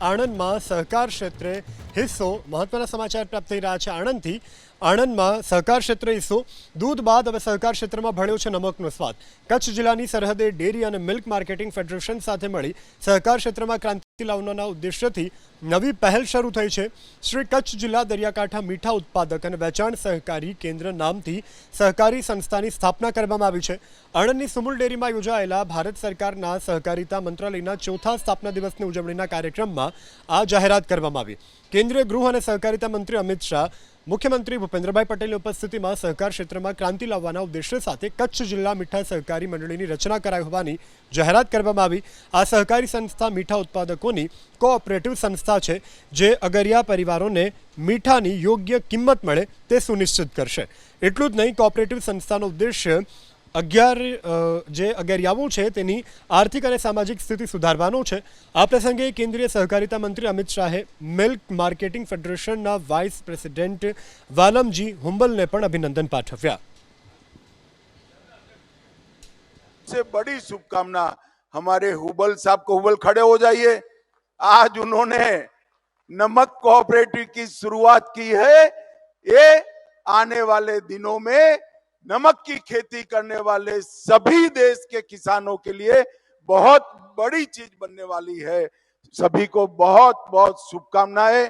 આણંદમાં સહકાર ક્ષેત્રે હિસ્સો મહત્વના સમાચાર પ્રાપ્ત થઈ રહ્યા છે આણંદથી. આણંદમાં સહકાર ક્ષેત્રે હિસ્સો. દૂધ, બાદ હવે સહકાર ક્ષેત્રમાં ભળ્યો છે નમકનો સ્વાદ. કચ્છ જિલ્લાની સરહદે ડેરી અને મિલ્ક માર્કેટિંગ ફેડરેશન સાથે મળી સહકાર ક્ષેત્રમાં ક્રાંતિ લાવવાના ઉદ્દેશ્યથી નવી પહેલ શરૂ થઈ છે. શ્રી કચ્છ જિલ્લા દરિયાકાંઠા મીઠા ઉત્પાદક અને વેચાણ સહકારી કેન્દ્ર નામથી સહકારી સંસ્થાની સ્થાપના કરવામાં આવી છે. આણંદની સુમુલ ડેરીમાં યોજાયેલા ભારત સરકારના સહકારિતા મંત્રાલયના ચોથા સ્થાપના દિવસની ઉજવણીના કાર્યક્રમમાં આ જાહેરાત કરવામાં આવી. કેન્દ્રીય ગૃહ અને સહકારિતા મંત્રી અમિત શાહ, મુખ્યમંત્રી ભૂપેન્દ્રભાઈ પટેલની ઉપસ્થિતિમાં સહકાર ક્ષેત્રમાં ક્રાંતિ લાવવાના ઉદ્દેશ્ય સાથે કચ્છ જિલ્લા મીઠા સહકારી મંડળીની રચના કરાઈ હોવાની જાહેરાત કરવામાં આવી. આ સહકારી સંસ્થા મીઠા ઉત્પાદકોની કોઓપરેટિવ સંસ્થા છે, જે અગરિયા પરિવારોને મીઠાની યોગ્ય કિંમત મળે તે સુનિશ્ચિત કરશે. એટલું જ નહીં, કોઓપરેટિવ સંસ્થાનો ઉદ્દેશ્ય અગિયાર અ, જે અગિયારિયાઓ છે તેની આર્થિક અને સામાજિક સ્થિતિ સુધારવાનો છે આ પ્રસંગે કેન્દ્રીય સહકારિતા મંત્રી અમિત શાહે મિલ્ક માર્કેટિંગ ફેડરેશનના વાઇસ પ્રેસિડેન્ટ વાલમજી હુંબલને પણ અભિનંદન પાઠવ્યા से बड़ी शुभकामना हमारे हुबल साहब को हुबल खड़े हो जाइए आज उन्होंने नमक कोऑपरेटिव की शुरुआत की है ये आने वाले दिनों में नमक की खेती करने वाले सभी देश के किसानों के लिए बहुत बड़ी चीज बनने वाली है सभी को बहुत बहुत शुभकामनाएं